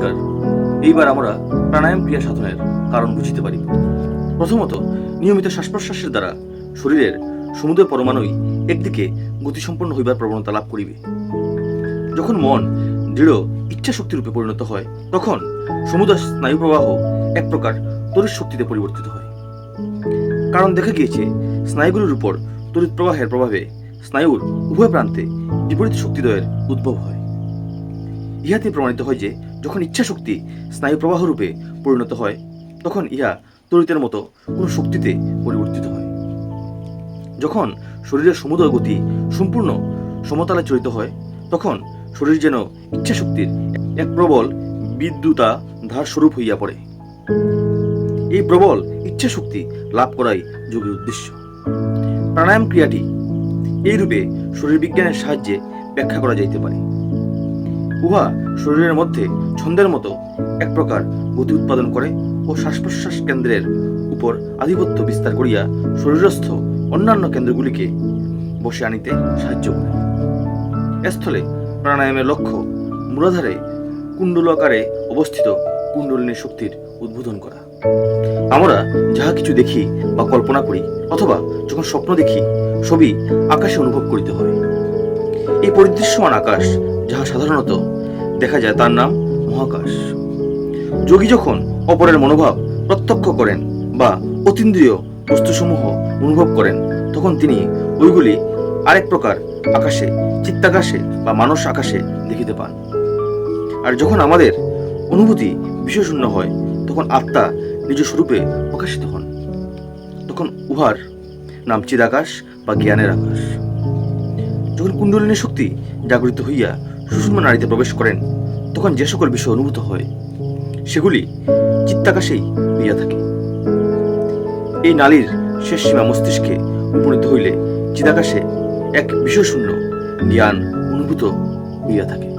নমস্কার। এইবার আমরা প্রাণায়াম ক্রিয়া সাধনের কারণ বুঝিতে পারি। প্রথমত, নিয়মিত শ্বাস প্রশ্বাসের দ্বারা শরীরের সমুদয় পরমাণুই একদিকে গতিসম্পন্ন হইবার প্রবণতা লাভ করিবে। যখন মন দৃঢ় ইচ্ছা শক্তিরূপে পরিণত হয়, তখন সমুদয় স্নায়ু প্রবাহ এক প্রকার তড়িৎ শক্তিতে পরিবর্তিত হয়। কারণ দেখা গিয়েছে, স্নায়ুগুলির উপর তড়িৎ প্রবাহের প্রভাবে স্নায়ুর উভয় প্রান্তে বিপরীত শক্তিদ্বয়ের উদ্ভব হয়। ইহাতে প্রমাণিত হয় যে যখন ইচ্ছা শক্তি স্নায়ু প্রবাহ রূপে পরিণত হয়, তখন ইহা তড়িতের মতো কোনো শক্তিতে পরিবর্তিত হয়। যখন শরীরের সমুদয় গতি সম্পূর্ণ সমতলে চলিত হয়, তখন শরীর যেন ইচ্ছা শক্তির এক প্রবল বিদ্যুতা ধার স্বরূপ হইয়া পড়ে। এই প্রবল ইচ্ছা শক্তি লাভ করাই যোগের উদ্দেশ্য। প্রাণায়াম ক্রিয়াটি এই রূপে শরীর বিজ্ঞানের সাহায্যে ব্যাখ্যা করা যাইতে পারে। উহা শরীরের মধ্যে ছন্দের মতো এক প্রকার গতি উৎপাদন করে ও শ্বাস প্রশ্বাস কেন্দ্রের উপর আধিপত্য বিস্তার করিয়া শরীরস্থ অন্যান্য কেন্দ্রগুলিকে বসে আনিতে সাহায্য করে। এস্থলে প্রাণায়ামের লক্ষ্য মূলাধারে কুণ্ডল আকারে অবস্থিত কুণ্ডলিনী শক্তির উদ্বোধন করা। আমরা যাহা কিছু দেখি বা কল্পনা করি অথবা যখন স্বপ্ন দেখি, সবই আকাশে অনুভব করিতে হয়। এই পরিদৃশ্যমান আকাশ, যাহা সাধারণত দেখা যায় তার নাম মহাকাশ। যোগী যখন অপরের মনোভাব প্রত্যক্ষ করেন বা অতীন্দ্রিয় বস্তুসমূহ অনুভব করেন, তখন তিনি ওইগুলি আরেক প্রকার আকাশে, চিত্তাকাশে বা মানস আকাশে দেখিতে পান। আর যখন আমাদের অনুভূতি বিষয়শূন্য হয়, তখন আত্মা নিজ স্বরূপে প্রকাশিত হন। তখন উহার নাম চিদাকাশ বা জ্ঞানের আকাশ। যখন কুণ্ডলিনী শক্তি জাগরিত হইয়া সুষুম্ন নারীতে প্রবেশ করেন, তখন যে সকল বিষয় অনুভূত হয়, সেগুলি চিত্তাকাশেই দিয়া থাকে। এই নালীর শেষ সীমা মস্তিষ্কে উপনীত হইলে চিদাকাশে এক বিষয়শূন্য জ্ঞান অনুভূত হইয়া থাকে।